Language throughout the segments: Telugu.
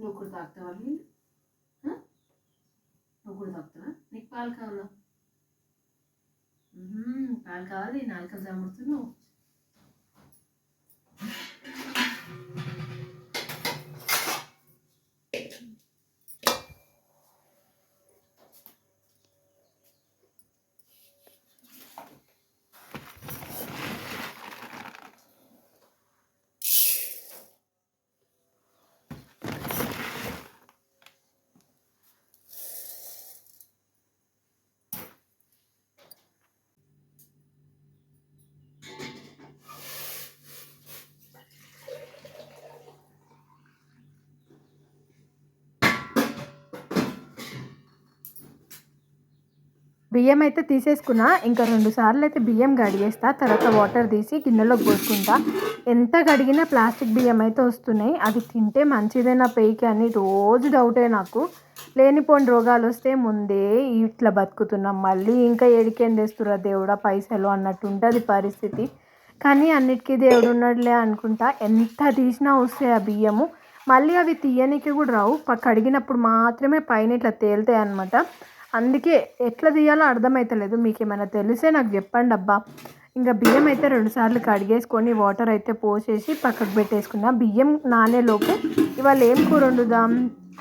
నువ్వు కూడా తాగుతావా నీళ్ళు ఆ? నువ్వు కూడా తాగుతావా నీకు పాలు కావాలా మ్మ్, పాలు కావాలి నాలుక జమ్ముతున్నావు బియ్యం అయితే తీసేసుకున్నా. ఇంకా రెండు సార్లు అయితే బియ్యం గడిగేస్తా తర్వాత వాటర్ తీసి గిన్నెలోకి పోసుకుంటా. ఎంత కడిగినా ప్లాస్టిక్ బియ్యం అయితే వస్తున్నాయి. అది తింటే మంచిదేనా పేయికి అని రోజు డౌటే నాకు. లేనిపోని రోగాలు వస్తే ముందే ఇట్లా బతుకుతున్నాం. మళ్ళీ ఇంకా ఏడికేం తెస్తురా దేవుడా? పైసలు అన్నట్టు ఉంటుంది పరిస్థితి. కానీ అన్నిటికీ దేవుడు ఉన్నాడులే అనుకుంటా. ఎంత తీసినా వస్తాయి ఆ బియ్యము. మళ్ళీ అవి తీయనికి కూడా రావు. కడిగినప్పుడు మాత్రమే పైన ఇట్లా తేలుతాయి అనమాట అందుకే ఎట్లా తీయాలో అర్థమవుతలేదు మీకు ఏమైనా తెలిసే నాకు చెప్పండి అబ్బా. ఇంకా బియ్యం అయితే రెండుసార్లు కడిగేసుకొని వాటర్ అయితే పోసేసి పక్కకు పెట్టేసుకున్నా. బియ్యం నానేలోపు ఇవాళ ఏం కూర వండుదాం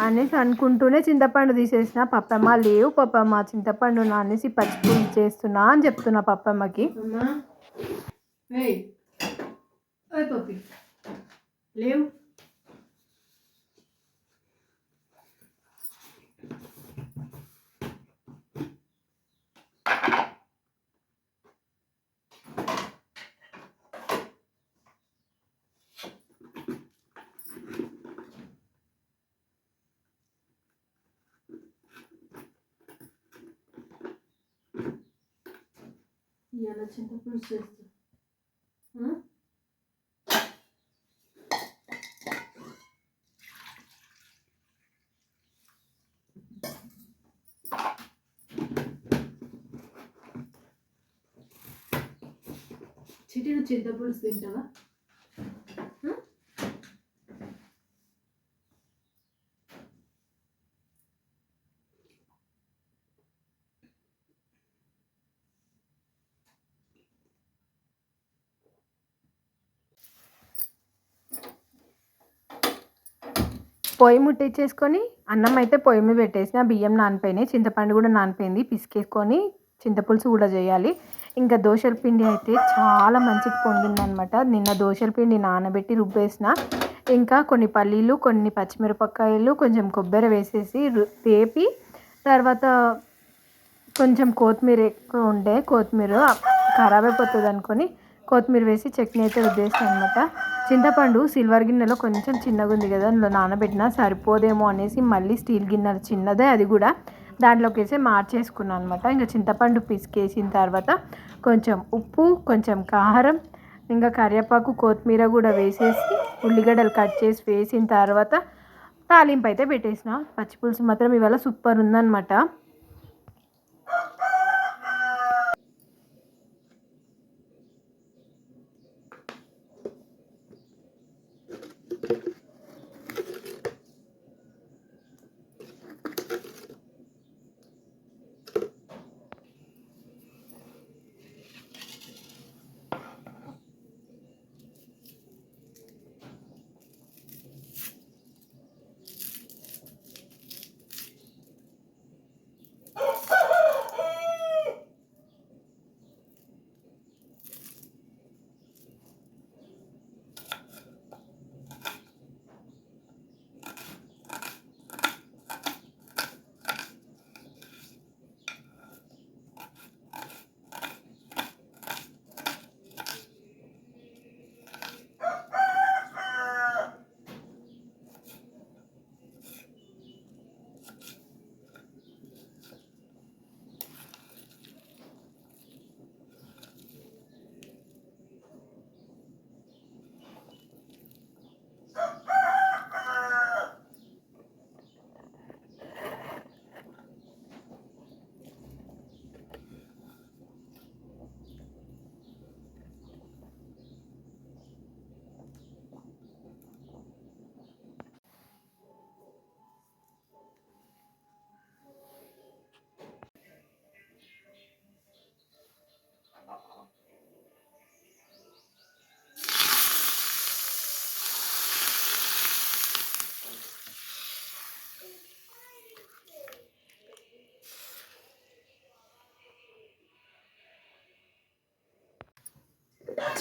అనేసి అనుకుంటూనే చింతపండు తీసేసిన. పప్పమ్మ లేవు పప్పమ్మ చింతపండు నానేసి పచ్చిపులుసు చేస్తున్నా అని చెప్తున్నా పప్పమ్మకి. లేవు. ఏయ్ ఓయ్ పప్పి లేవు ఇవాళ చింతపులుసు చేస్తా ఆ? చిటి నువ్వు చింతపులుసు తింటావా? పొయ్యి ముట్టించేసుకొని అన్నం అయితే పొయ్యి మీద పెట్టేసిన బియ్యం నానిపోయినాయి చింతపండు కూడా నానిపోయింది పిసికేసుకొని చింతపులుసు కూడా చేయాలి. ఇంకా దోశల పిండి అయితే చాలా మంచిగా పొంగిందనమాట నిన్న దోశల పిండి నానబెట్టి రుబ్బేసిన. ఇంకా కొన్ని పల్లీలు కొన్ని పచ్చిమిరపకాయలు కొంచెం కొబ్బరి వేసేసి రు- వేపి తర్వాత కొంచెం కొత్తిమీర ఎక్కువ ఉండే కొత్తిమీర ఖరాబ్ అయిపోతుంది అనుకొని కొత్తిమీర వేసి చట్నీ అయితే రుద్దేసాను అనమాట చింతపండు సిల్వర్ గిన్నెలో కొంచెం చిన్నగా ఉంది కదా అందులో నానబెట్టినా సరిపోదేమో అనేసి మళ్ళీ స్టీల్ గిన్నెలు చిన్నదే అది కూడా. దాంట్లోకి వేసి మార్చేసుకున్నాను అనమాట ఇంకా చింతపండు పిసికేసిన తర్వాత కొంచెం ఉప్పు కొంచెం కారం ఇంకా కరివేపాకు కొత్తిమీర కూడా వేసేసి ఉల్లిగడ్డలు కట్ చేసి వేసిన తర్వాత తాలింపు అయితే పెట్టేసిన. పచ్చిపులుసు మాత్రం ఇవాళ సూపర్ ఉందన్నమాట.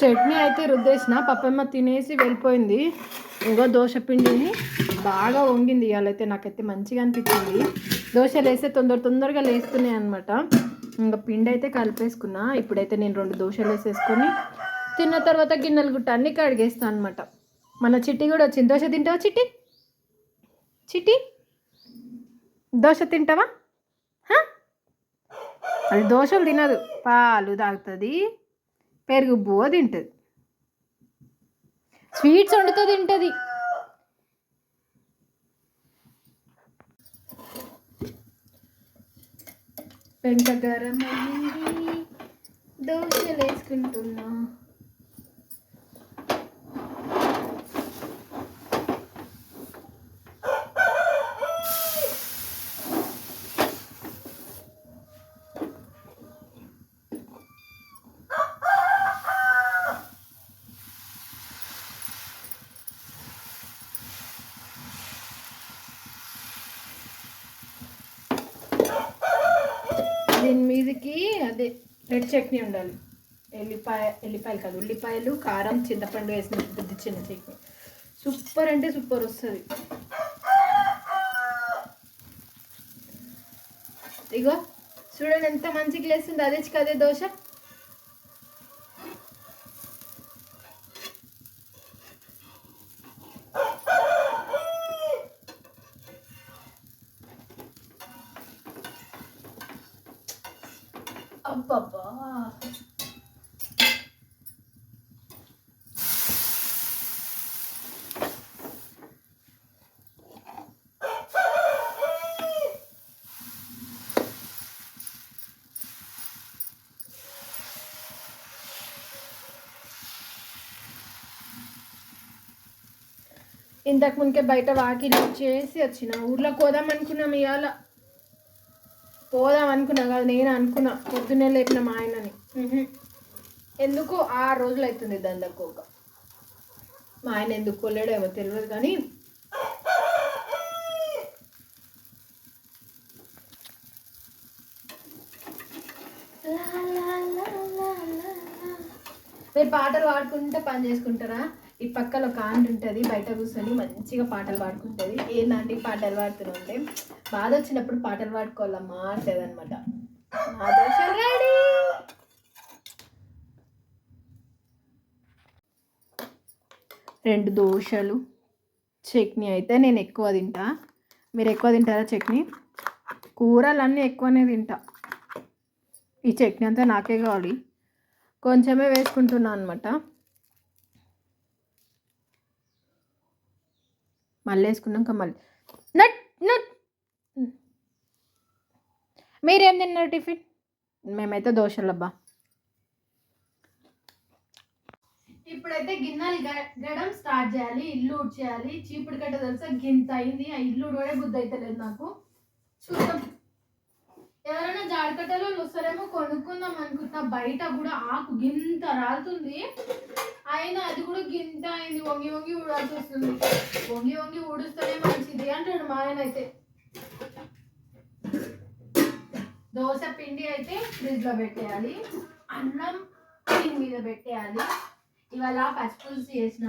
చట్నీ అయితే రుద్దేసిన పప్పమ్మ తినేసి వెళ్ళిపోయింది. ఇంకో దోశ పిండిని బాగా వంగింది ఇవాళైతే నాకైతే మంచిగా అనిపించింది. దోశలు వేస్తే తొందర తొందరగా లేస్తున్నాయి అనమాట ఇంకా పిండి అయితే కలిపేసుకున్నా. ఇప్పుడైతే నేను రెండు దోశలు వేసేసుకొని తిన్న తర్వాత గిన్నెలు గుట్ట అన్ని కడిగేస్తాను అనమాట మన చిట్టి కూడా వచ్చింది. దోశ తింటావా చిట్టి? చిట్టి? దోశ తింటావా? అది దోశలు తినదు. పాలు తాగుతుంది. పెరుగు బువ్వ తింటుంది. స్వీట్స్ వండుతూ తింటుంది. పెంకగరం అయ్యింది దోశలు వేసుకుంటున్నా దీని మీదకి అదే రెడ్ చట్నీ ఉండాలి. ఎల్లిపాయ ఎల్లిపాయలు కాదు ఉల్లిపాయలు కారం చింతపండు వేసిన బుద్ధి చిన్న చట్నీ. సూపర్ అంటే సూపర్ వస్తుంది. ఇగో చూడండి ఎంత మంచిగా లేస్తుంది అదే కదే దోశ. అబ్బబ్బా. ఇంతకు ముందుకే బయట వాకిలి చేసి వచ్చిన ఊర్లోకి పోదాం అనుకున్నాం ఇవాళ. పోదాం అనుకున్నా కదా నేను అనుకున్నా పొద్దున్నే లేపిన మా ఆయనని. ఎందుకు ఆరు రోజులు అవుతుంది దందకోక మా ఆయన ఎందుకు కొల్లాడో ఏమో తెలియదు కానీ మీరు పాటలు పాడుకుంటే పని చేసుకుంటారా? ఈ పక్కన ఒక ఆంటీ ఉంటుంది బయట కూర్చొని మంచిగా పాటలు పాడుకుంటుంది. ఏందండి పాటలు పాడుతుంటే బాధ వచ్చినప్పుడు పాటలు పాడుకోవాలమ్మా అంటది అనమాట రెండు! దోశలు చట్నీ అయితే నేను ఎక్కువ తింటా. మీరు ఎక్కువ తింటారా చట్నీ? కూరలన్నీ ఎక్కువనే తింటా. ఈ చట్నీ అంతా నాకే కావాలి. కొంచెమే వేసుకుంటున్నాను అనమాట మళ్ళీ వేసుకున్నాక మళ్ళీ. నట్ నట్. మీరేం తిన్నారు టిఫిన్? మేమైతే దోశలు అబ్బా. ఇప్పుడైతే గిన్నెలు గ- గడం స్టార్ట్ చేయాలి ఇల్లు చేయాలి చీపుడు కట్ట తెలుసా? గింత అయింది. ఆ ఇల్లు కూడా బుద్ధి అయితే లేదు నాకు. చూద్దాం. ఎవరైనా జాడకట్టలో వస్తారేమో కొనుక్కుందాం అనుకుంటున్నా. బయట కూడా ఆకు గింత రాలుతుంది. అయినా అది కూడా గింత అయింది. వంగి వంగి ఊడాల్సి వస్తుంది. వంగి వంగి ఊడుస్తూనే మంచిది అంటాడు మా ఆయన అయితే. దోశ పిండి అయితే ఫ్రిడ్జ్లో పెట్టేయాలి. అన్నం దీని మీద పెట్టేయాలి. ఇవాళ పచ్చిపులుసు చేసిన.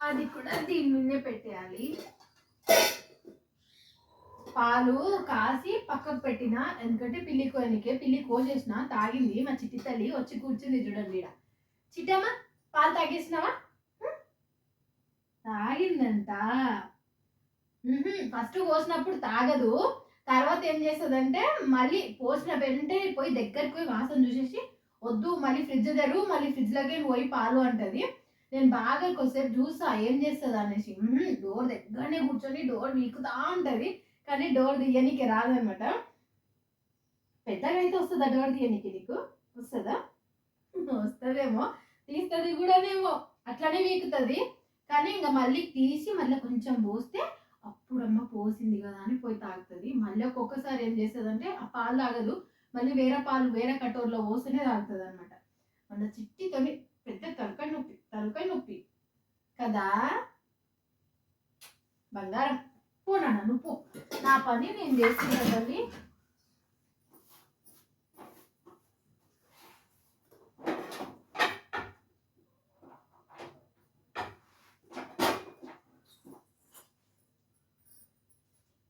అది కూడా దీని మీదే పెట్టేయాలి. పాలు కాసి పక్కకు పెట్టిన ఎందుకంటే పిల్లి కోయనికే పిల్లి కోసేసిన తాగింది మా చిట్టి తల్లి వచ్చి కూర్చుంది చూడండి ఇక్కడ చిట్టమ్మ పాలు తాగేసినావా? తాగిందంట. ఫస్ట్ పోసినప్పుడు తాగదు. తర్వాత ఏం చేస్తుందంటే మళ్ళీ పోసిన వెంటనే పోయి దగ్గరికి పోయి వాసన చూసేసి వద్దు మళ్ళీ ఫ్రిడ్జ్ తెరు మళ్ళీ ఫ్రిడ్జ్లోకి పోయి పాలు అంటది. నేను బాగా కొద్దిసేపు చూసా ఏం చేస్తుంది అనేసి. డోర్ దగ్గరనే కూర్చొని డోర్ వీకుతా ఉంటుంది కానీ డోర్ తీయనికి రాదనమాట. పెద్దగా అయితే వస్తుందా డోర్ తీయనికి నీకు? వస్తుందా? వస్తుందేమో. తీస్తుంది కూడానేమో. అట్లానే వీకుతుంది. కానీ ఇంకా మళ్ళీ తీసి మళ్ళీ కొంచెం పోస్తే అప్పుడమ్మ పోసింది కదా అని పోయి తాగుతుంది. మళ్ళీ ఒక్కొక్కసారి ఏం చేస్తుంది ఆ పాలు తాగదు. మళ్ళీ వేరే పాలు వేరే కటోర్లో పోస్తేనే తాగుతుంది అనమాట మన చిట్టితోని పెద్ద తలకాయ నొప్పి తలకాయ నొప్పి. కదా? బంగారం. పో నువ్వు? నా పని నేను చేస్తున్నా తల్లి.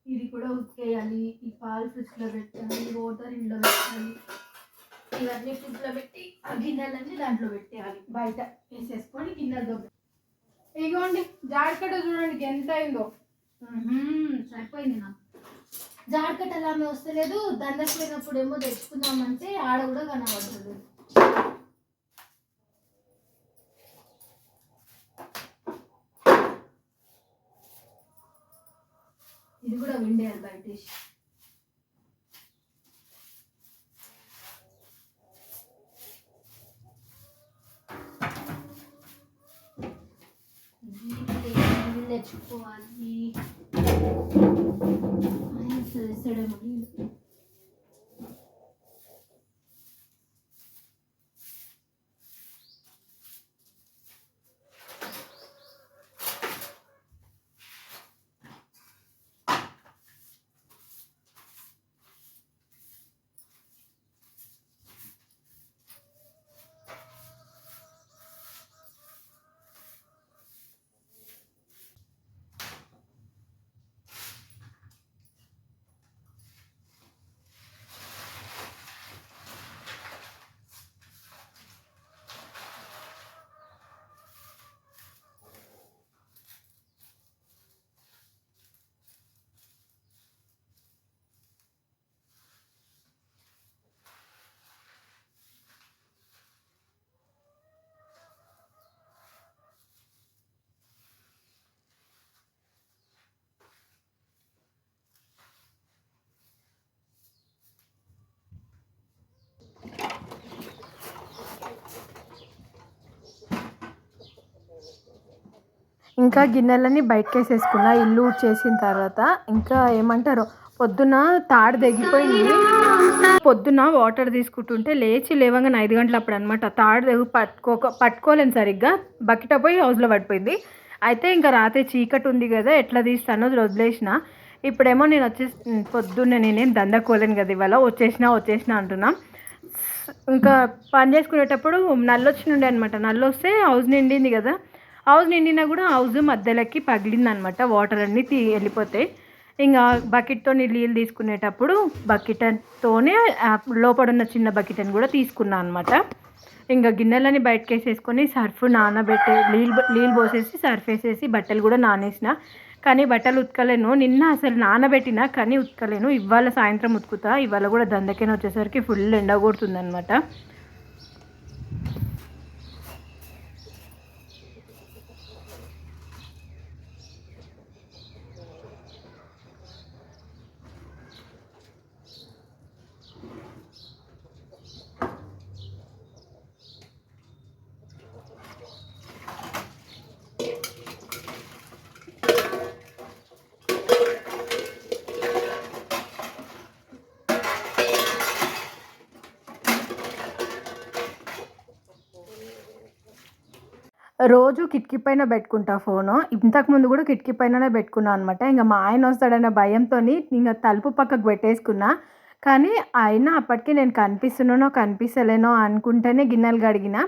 ఇది కూడా ఉక్కేయాలి ఈ పాలు ఫ్రిడ్జ్లో పెట్టాలి ఈ వాటర్ ఇంట్లో పెట్టాలి. ఇవన్నీ ఫ్రిడ్జ్లో పెట్టి ఆ గిన్నెలన్నీ దాంట్లో పెట్టేయాలి. బయట వేసేసుకొని గిన్నెలతో ఇగోండి జాడికట్ట చూడండి ఎంత అయిందో. సరిపోయింది నాకు. అలా ఆమె వస్తలేదు దండకు పోయినప్పుడు ఏమో తెచ్చుకుందామంటే ఆడ కూడా కనబడుతుంది ఇది కూడా విండేయాలి బయట వేసి. నీళ్ళు తెచ్చుకోవాలి ఆయన చేస్తాడేమో నీళ్ళు. ఇంకా గిన్నెలన్నీ బయటకేసేసుకున్న. ఇల్లు చేసిన తర్వాత ఇంకా ఏమంటారు? పొద్దున తాడు తెగిపోయింది. పొద్దున వాటర్ తీసుకుంటుంటే లేచి లేవగానే ఐదు గంటల అప్పుడు అనమాట తాడు తెగి పట్టుకోక పట్టుకోలేను సరిగ్గా. బకెట్ పోయి హౌస్లో పడిపోయింది. అయితే ఇంకా రాత్రి చీకటి ఉంది కదా ఎట్లా తీస్తానో వదిలేసిన. ఇప్పుడేమో నేను వచ్చేసి పొద్దున్నే నేనేం దందకోలేను కదా ఇవాళ వచ్చేసిన వచ్చేసిన అంటున్నా. ఇంకా పని చేసుకునేటప్పుడు నల్లు ఉండే అనమాట నల్లు వస్తే హౌస్ నిండింది కదా. హౌస్ నిండినా కూడా హౌస్ మధ్యలోకి పగిలిందనమాట. వాటర్ అన్నీ తీ వెళ్ళిపోతాయి. ఇంకా బకెట్తో నీళ్ళు తీసుకునేటప్పుడు బకెట్తోనే లోపల ఉన్న చిన్న బకెట్ అని కూడా తీసుకున్నాను అనమాట. ఇంకా గిన్నెలని బయటకు వేసేసుకొని సర్ఫ్ నానబెట్టి నీళ్ళు నీళ్ళు పోసేసి సర్ఫ్ వేసేసి బట్టలు కూడా నానేసిన. కానీ బట్టలు ఉతకలేను. నిన్న అసలు నానబెట్టిన కానీ ఉతకలేను. ఇవాళ సాయంత్రం ఉతుకుతా. ఇవాళ కూడా దందకైనా వచ్చేసరికి ఫుల్ ఎండ కొడుతుందన్నమాట రోజు కిటికీ పైన పెట్టుకుంటా ఫోను. ఇంతకు ముందు కూడా కిటికీ పైననే పెట్టుకున్నా అనమాట ఇంకా మా ఆయన వస్తాడనే భయంతో ఇంకా తలుపు పక్కకు పెట్టేసుకున్నా. కానీ అయినా అప్పటికి నేను కనిపిస్తున్నానో కనిపిస్తలేనో అనుకుంటేనే గిన్నెలు గడిగిన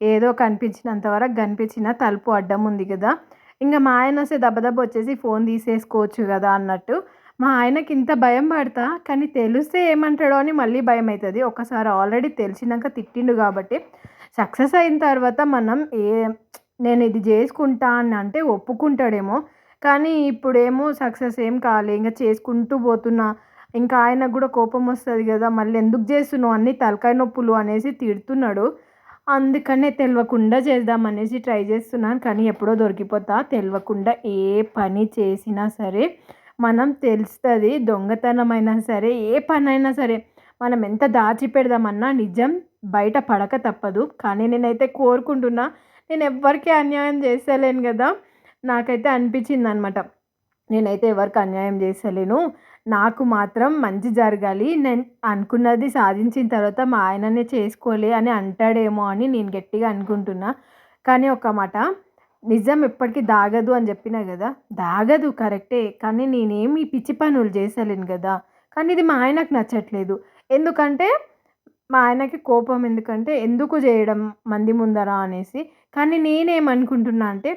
ఏదో కనిపించినంత వరకు కనిపించిన తలుపు అడ్డం ఉంది కదా. ఇంకా మా ఆయన వస్తే దెబ్బ దెబ్బ వచ్చేసి ఫోన్ తీసేసుకోవచ్చు కదా అన్నట్టు. మా ఆయనకి ఇంత భయం పడతా? కానీ తెలిస్తే ఏమంటాడో అని మళ్ళీ భయం అవుతుంది ఒకసారి ఆల్రెడీ తెలిసినాక తిట్టిండు కాబట్టి సక్సెస్ అయిన తర్వాత మనం ఏ నేను ఇది చేసుకుంటా అని అంటే ఒప్పుకుంటాడేమో. కానీ ఇప్పుడేమో సక్సెస్ ఏం కాలే. ఇంకా చేసుకుంటూ పోతున్నా. ఇంకా ఆయనకు కూడా కోపం వస్తుంది కదా. మళ్ళీ ఎందుకు చేస్తున్నావు? అన్ని తలకాయ నొప్పులు అనేసి తిడుతున్నాడు. అందుకనే తెలియకుండా చేద్దాం అనేసి ట్రై చేస్తున్నాను. కానీ ఎప్పుడో దొరికిపోతా. తెలియకుండా ఏ పని చేసినా సరే మనం తెలుస్తుంది. దొంగతనమైనా సరే ఏ పని అయినా సరే మనం ఎంత దాచిపెడదామన్నా నిజం బయట పడక తప్పదు. కానీ నేనైతే కోరుకుంటున్నా నేను ఎవ్వరికీ అన్యాయం చేసేలేను కదా. నాకైతే అనిపించింది అనమాట నేనైతే ఎవరికి అన్యాయం చేసలేను నాకు మాత్రం మంచి జరగాలి. నేను అనుకున్నది సాధించిన తర్వాత మా ఆయననే చేసుకోలే అని అంటాడేమో అని నేను గట్టిగా అనుకుంటున్నా. కానీ ఒక మాట నిజం ఎప్పటికీ దాగదు అని చెప్పినా కదా. దాగదు కరెక్టే. కానీ నేనేమి పిచ్చి పనులు చేసలేను కదా. కానీ ఇది మా ఆయనకు నచ్చట్లేదు. ఎందుకంటే మా ఆయనకి కోపం. ఎందుకంటే ఎందుకు చేయడం మంది ముందర అనేసి. కానీ నేనేమనుకుంటున్నా అంటే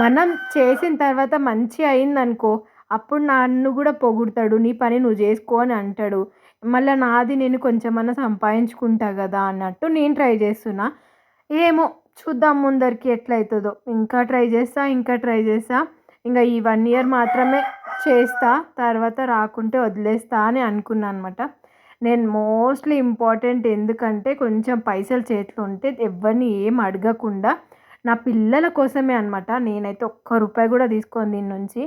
మనం చేసిన తర్వాత మంచి అయిందనుకో అప్పుడు నన్ను కూడా పొగుడతాడు నీ పని నువ్వు చేసుకో అని అంటాడు. మళ్ళీ నాది నేను కొంచెమన్నా సంపాదించుకుంటా కదా అన్నట్టు నేను ట్రై చేస్తున్నా. ఏమో చూద్దాం ముందరికి ఎట్లయితుందో. ఇంకా ట్రై చేస్తా ఇంకా ట్రై చేస్తా. ఇంకా ఈ వన్ ఇయర్ మాత్రమే చేస్తా తర్వాత రాకుంటే వదిలేస్తా అని అనుకున్నాను అనమాట నేను మోస్ట్లీ ఇంపార్టెంట్ ఎందుకంటే కొంచెం పైసలు చేతిలో ఉంటే ఎవరిని ఏం అడగకుండా నా పిల్లల కోసమే అనమాట నేనైతే ఒక్క రూపాయి కూడా తీసుకోను దీని నుంచి.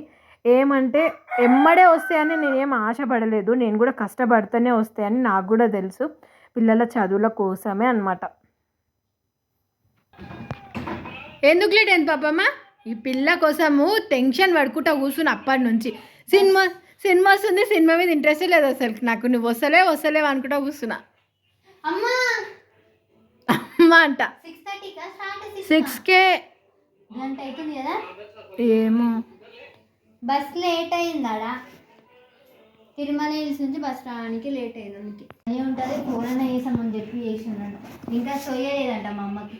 ఏమంటే ఎమ్మడే వస్తాయని నేనేం ఆశపడలేదు. నేను కూడా కష్టపడితేనే వస్తాయని నాకు కూడా తెలుసు. పిల్లల చదువుల కోసమే అనమాట ఎందుకు లేట్ అయింది పాపమ్మ? ఈ పిల్ల కోసము టెన్షన్ పడుకుంటా కూర్చుని అప్పటి నుంచి. సినిమా సినిమా వస్తుంది సినిమా మీద ఇంట్రెస్ట్ లేదు అసలు. నాకు నువ్వు వస్తలే వస్తలేవు అనుకుంటా కూర్చున్నా. అమ్మా! అంట. సిక్స్కే కదా? ఏమో. బస్ లేట్ అయిందాడా? తిరుమల హిల్స్ నుంచి బస్ రావడానికి లేట్ అయింది అందుకే. అదే ఉంటుంది ఫోన్ చేసామని చెప్పి చేసినాడు ఇంకా సొయ్యలేదంట మా అమ్మకి.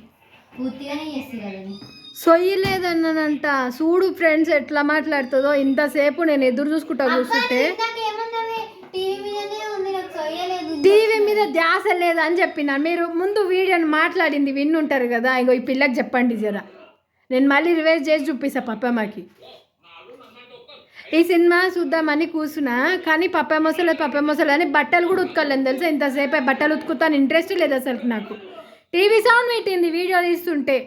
పూర్తిగానే చేసి కదని సొయ్యి లేదన్నానంట చూడు ఫ్రెండ్స్ ఎట్లా మాట్లాడుతుందో ఇంతసేపు నేను ఎదురు చూసుకుంటా కూర్చుంటే టీవీ మీద ధ్యాస లేదా అని చెప్పిన. మీరు ముందు వీడియోని మాట్లాడింది విన్నుంటారు కదా ఇగో ఈ పిల్లకి చెప్పండి జరా. నేను మళ్ళీ రివైజ్ చేసి చూపిస్తా పప్పమ్మకి. ఈ సినిమా చూద్దామని కూర్చున్నా కానీ పప్ప మొసలేదు పప్ప మొసలు అని బట్టలు కూడా ఉతకలేను తెలుసా? ఇంతసేపు బట్టలు ఉతుకుతాను. ఇంట్రెస్ట్ లేదు అసలు నాకు. టీవీ సౌండ్ పెట్టింది వీడియో తీస్తుంటే.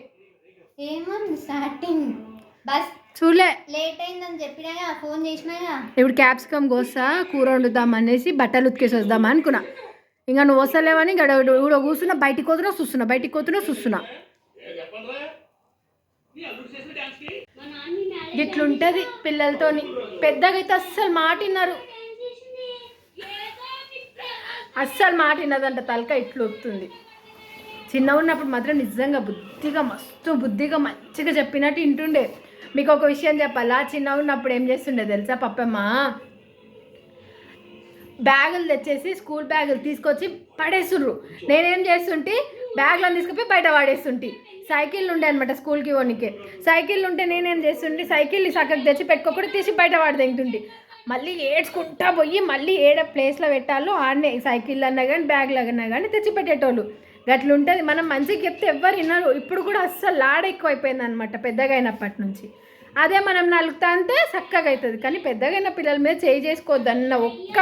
ఏమో స్టార్టింగ్ బస్ చూలే లేట్ అయిందని చెప్పినా ఫోన్ చేసినాగా ఇప్పుడు క్యాప్సికమ్ కోస్తా కూర వండుదాం అనేసి బట్టలు ఉతికేసి వద్దాం అనుకున్నా. ఇంకా నువ్వు వస్తలేవని ఇక్కడ ఇక్కడ కూర్చున్నా బయటికి పోతున్నా చూస్తున్నా బయటికి పోతున్నా చూస్తున్నా. ఇట్లుంటది పిల్లలతోని. పెద్దగా అయితే అస్సలు మాటిన్నారు. అస్సలు మాటినదంట తలక ఇట్లు వస్తుంది చిన్న ఉన్నప్పుడు మాత్రం నిజంగా బుద్ధిగా మస్తు బుద్ధిగా మంచిగా చెప్పినట్టు వింటుండే. మీకు ఒక విషయం చెప్పాలా? చిన్న ఉన్నప్పుడు ఏం చేస్తుండే తెలుసా పప్పమ్మ? బ్యాగులు తెచ్చేసి స్కూల్ బ్యాగులు తీసుకొచ్చి పడేస్తుండ్రు నేనేం చేస్తుంటే? బ్యాగ్లను తీసుకుపోయి బయట పడేస్తుంటే సైకిల్ ఉండే అనమాట స్కూల్కి పోనీకే. సైకిల్ ఉంటే నేనేం చేస్తుంటే? సైకిల్ సక్కకి తెచ్చి పెట్టుకోకుండా తీసి బయట పడదేంటుంటి మళ్ళీ ఏడ్చుకుంటా పోయి మళ్ళీ ఏడ ప్లేస్లో పెట్టాలో ఆడనే సైకిల్ అన్నా కానీ బ్యాగ్లు అన్నా కానీ తెచ్చి పెట్టేటోళ్ళు. గట్ల ఉంటుంది మనం మంచిగా చెప్తే ఎవ్వరు వినరు. ఇప్పుడు కూడా అస్సలు లాడ ఎక్కువ అయిపోయింది అనమాట పెద్దగా అయినప్పటి నుంచి. అదే మనం నలుగుతా అంటే చక్కగా అవుతుంది కానీ పెద్దగా అయిన పిల్లల మీద చేయి చేసుకోవద్దు అన్న ఒక్క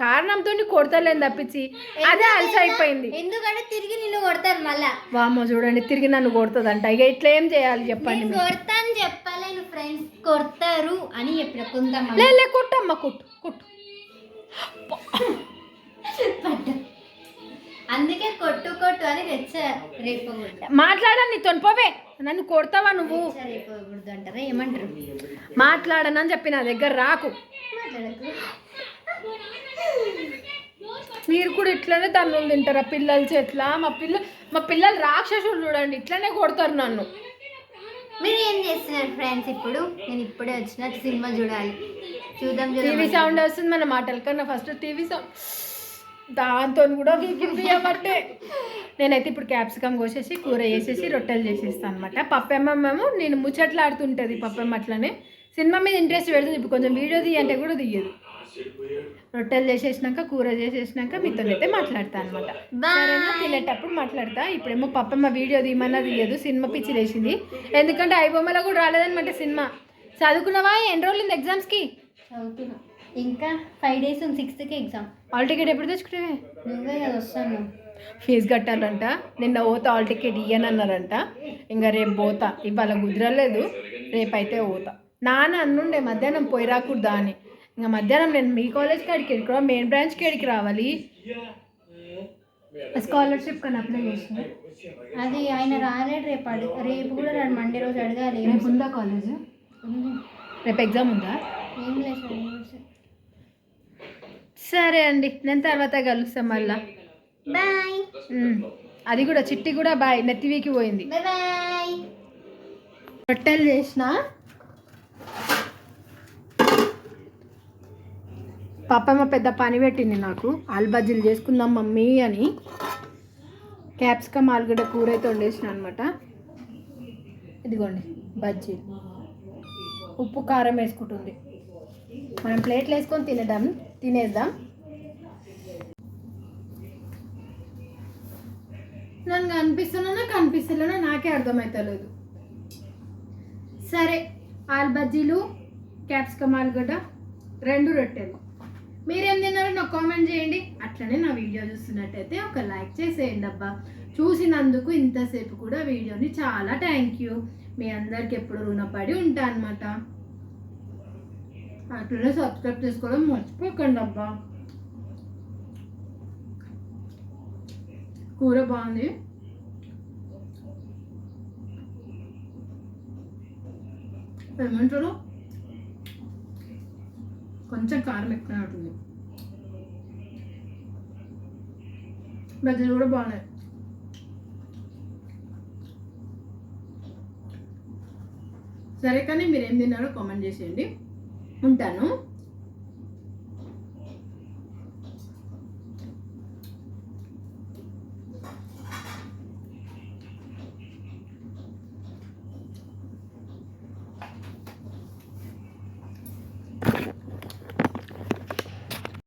కారణంతో కొడతలేని తప్పించి అదే అలసి అయిపోయింది ఎందుకంటే తిరిగి నిన్ను కొడతారు మళ్ళా. వామ్మో చూడండి తిరిగి నన్ను కొడుతుందంట. ఇక ఇట్లా ఏం చేయాలి చెప్పండి నేను మీరు. కొడతా అని చెప్పలేను ఫ్రెండ్స్. కొడతారు అని చెప్పిన కొంతమంది. లే కొట్టమ్మ కొట్టు కొట్టు. అందుకే కొట్టు కొట్టు అని తెచ్చా రేపకూడదు. మాట్లాడని నీతో పోవే. నన్ను కొడతావా నువ్వు? రేపకూడదు అంటారా ఏమంటారు? మాట్లాడనని చెప్పి నా దగ్గర రాకు. మాట్లాడకు. మీరు కూడా ఇట్లనే తన్నులు తింటారా పిల్లల చేట్ల మా పిల్ల మా పిల్లలు రాక్షసులు చూడండి ఇట్లనే కొడతారు నన్ను. మీరు ఏం చేస్తున్నారు ఫ్రెండ్స్ ఇప్పుడు? నేను ఇప్పుడే వచ్చిన సినిమా చూడాలి. చూద్దాం టీవీ సౌండ్ వస్తుంది మన మాటల కన్నా ఫస్ట్ టీవీ సౌండ్. దాంతో కూడా వినిపించబట్టే నేనైతే ఇప్పుడు క్యాప్సికమ్ కోసేసి కూర వేసేసి రొట్టెలు చేసేస్తాను అనమాట పప్పెమ్మ మేము నేను ముచ్చట్లాడుతుంటుంది పప్పెమ్మ అట్లనే. సినిమా మీద ఇంట్రెస్ట్ పెడుతుంది ఇప్పుడు కొంచెం వీడియో తీయంటే కూడా తీయదు. రొట్టెలు చేసేసినాక కూర చేసేసినాక మీతోనైతే మాట్లాడతా అనమాట సరేనా? తినేటప్పుడు మాట్లాడతా. ఇప్పుడేమో పప్పమ్మ వీడియో తీయమన్నా తీయదు సినిమా పిచ్చి లేచింది. ఎందుకంటే ఐబొమ్మలో కూడా రాలేదన్నమాట సినిమా. చదువుకున్నావా? ఎన్ని రోజులు ఎగ్జామ్స్కి చదువుతున్నా. ఇంకా ఫైవ్ డేస్ ఉంది సిక్స్త్కి ఎగ్జామ్ హాల్ టికెట్ ఎప్పుడు తెచ్చుకునేవే నువ్వే కదా వస్తాను. ఫీజు కట్టాలంట. నిన్న పోతా హాల్ టికెట్ ఇయ్యనన్నారంట ఇంకా రేపు పోతా. ఇవాళ కుదరలేదు. రేపైతే పోతా. నాన్న అన్నుండే మధ్యాహ్నం పోయి రాకూడదా అని. ఇంకా మధ్యాహ్నం నేను మీ కాలేజ్ కాడికి ఎక్కడ మెయిన్ బ్రాంచ్ కాడికి రావాలి. స్కాలర్షిప్ కానీ అప్లై చేసిన. అది ఆయన రాలేడు రేపు అడు రేపు కూడా రాడు. మండే రోజు అడగాలి. రేపు ఉందా కాలేజ్. రేపు ఎగ్జామ్ ఉందా? ఏం లేదు. సార్, అండి నేను తర్వాత కలుస్తాం మళ్ళా. బాయ్. అది కూడా చిట్టి కూడా బాయ్ నెత్తివీకి పోయింది. రొట్టెలు చేసిన? పాపమ్మ పెద్ద పని పెట్టింది నాకు ఆలు బజ్జీలు చేసుకుందాం మమ్మీ అని. క్యాప్సికమ్ ఆలుగడ్డ కూర అయితే వండేసిన అనమాట ఇదిగోండి బజ్జీలు ఉప్పు కారం వేసుకుంటుంది. మనం ప్లేట్లు వేసుకొని తినడం. తినేద్దాం. నన్ను కనిపిస్తున్నానో కనిపిస్తున్నానో నాకే అర్థమవుతలేదు సరే ఆలు బజ్జీలు క్యాప్సికమ్ ఆలుగడ్డ రెండు రొట్టెలు. మీరేం తిన్నారో నాకు కామెంట్ చేయండి. అట్లనే నా వీడియో చూస్తున్నట్టయితే ఒక లైక్ చేసేయండి అబ్బా. చూసినందుకు ఇంతసేపు కూడా వీడియోని చాలా థ్యాంక్ యూ. మీ అందరికి ఎప్పుడు రుణపడి ఉంటా అనమాట అట్లనే సబ్స్క్రైబ్ చేసుకోవడం మర్చిపోకండి అబ్బా కూర బాగుంది. ఏమంటారు? కొంచెం కారం ఎక్కువ ఉంటుంది బజ్జీలు కూడా బాగున్నాయి. సరే కానీ మీరు ఏం తిన్నారో కామెంట్ చేసేయండి. ఉంటాను.